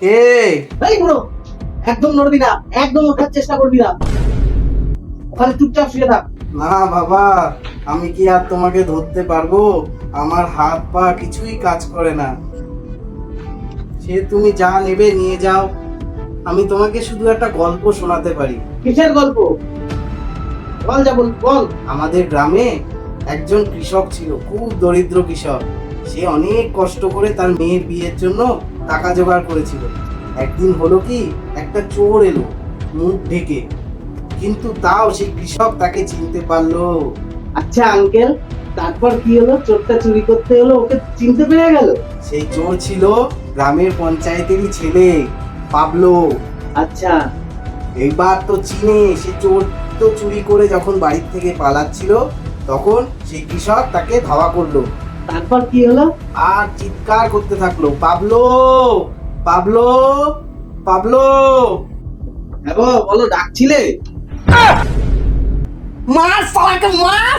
কে এই বুড়ো একদম নড়বি না একদম ওঠার চেষ্টা করবি না। ওখানে চুপচাপ শুয়ে থাক। না বাবা আমি কি আর তোমাকে ধরতে পারব? আমার হাত পা কিছুই কাজ করে না। সে তুমি যা নেবে নিয়ে যাও। আমি তোমাকে শুধু একটা গল্প শোনাতে পারি। কিসের গল্প? বল যা বল বল। আমাদের গ্রামে একজন কৃষক ছিল খুব দরিদ্র কৃষক। সে অনেক কষ্ট করে তার মেয়ের বিয়ের জন্য টাকা জোগাড় করেছিল। একদিন হলো কি একটা চোর এলো মুখ ঢেকে। কিন্তু তাও সেই কৃষক তাকে চিনতে পারল। আচ্ছা আঙ্কেল তারপর কি হলো? চোরটা চুরি করতে হলো ওকে চিনতে পেরে গেল? সেই চোর ছিল গ্রামের পঞ্চায়েতেরই ছেলে পাবলো। আচ্ছা। এইবার তো চিনে সে চোর তো চুরি করে যখন বাড়ির থেকে পালাচ্ছিল তখন সেই কৃষক তাকে ধাওয়া করল। তারপর কি হলো? আর চিৎকার করতে থাকল। Pablo Pablo Pablo. হ্যাঁ বলো ডাকছিলে? মার সালাকে মার!